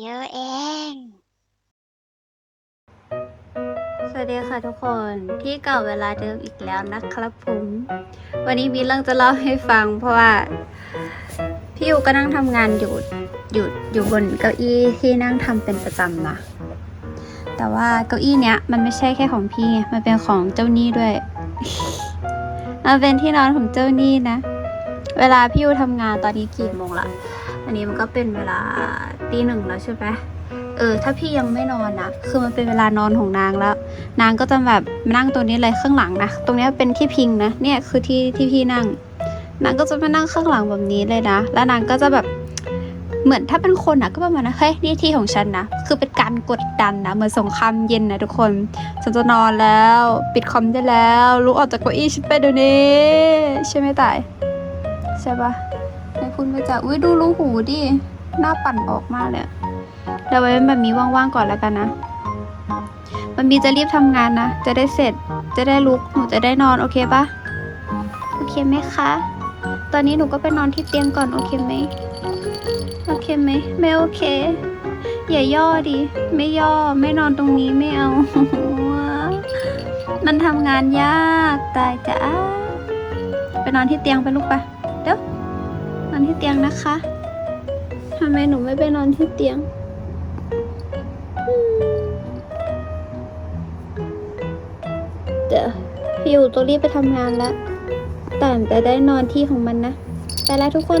เยอะเอง สวัสดีค่ะทุกคนที่เก่าเวลาเดิมอีกแล้วนะครับผม วันนี้มีเรื่องจะเล่าให้ฟัง เพราะว่า พี่ยูก็นั่งทำงานอยู่อยู่อยู่บนเก้าอี้ที่นั่งทำเป็นประจำนะแต่ว่าเก้าอี้เนี้ยมันไม่ใช่แค่ของพี่ไงมันเป็นของเจ้าหนี้ด้วยมันเป็นที่นอนของเจ้าหนี้นะ เวลาพี่ยูทำงานตอนนี้กี่โมงละอันนี้มันก็เป็นเวลา ตีหนึ่งแล้วใช่ไหมเออ ถ้าพี่ยังไม่นอนนะคือมันเป็นเวลานอนของนางแล้ว นางก็จะแบบมานั่งตัวนี้เลยข้างหลังนะ ตรงนี้เป็นที่พิงนะ เนี่ยคือที่ที่พี่นั่ง นางก็จะมานั่งข้างหลังแบบนี้เลยนะ แล้วนางก็จะแบบเหมือนถ้าเป็นคนอะก็ประมาณนะเฮ้ยนี่ที่ของฉันนะ คือเป็นการกดดันนะเหมือนสงครามเย็นนะทุกคนฉันจะนอนแล้ว ปิดคอมได้แล้วลุกออกจากเก้าอี้ฉันไปเดี๋ยวนี้ ใช่ไหมตายใช่ปะไม่พูดไม่จาอุ้ยดูรูหูดิ หน้าปั่นออกมากเลยเดี๋ยวไว้แบบนี้ว่างๆก่อนแล้วกันนะมันมีจะรีบทำงานนะ จะได้เสร็จ จะได้ลุก หนูจะได้นอน โอเคปะโอเคไหมคะ ตอนนี้หนูก็ไปนอนที่เตียงก่อน โอเคไหม โอเคไหม ไม่โอเค อย่าย่อดิ ไม่ย่อ ไม่นอนตรงนี้ไม่เอา มันทำงานยาก ตายจ้าไปนอนที่เตียงไปลูกปะเดี๋ยวนอนที่เตียงนะคะ ทำไมหนูไม่ไปนอนที่เตียง เดี๋ยวพี่อยู่ตัวรีบไปทำงานแล้วแต่จะได้นอนที่ของมันนะ ไปแล้วทุกคน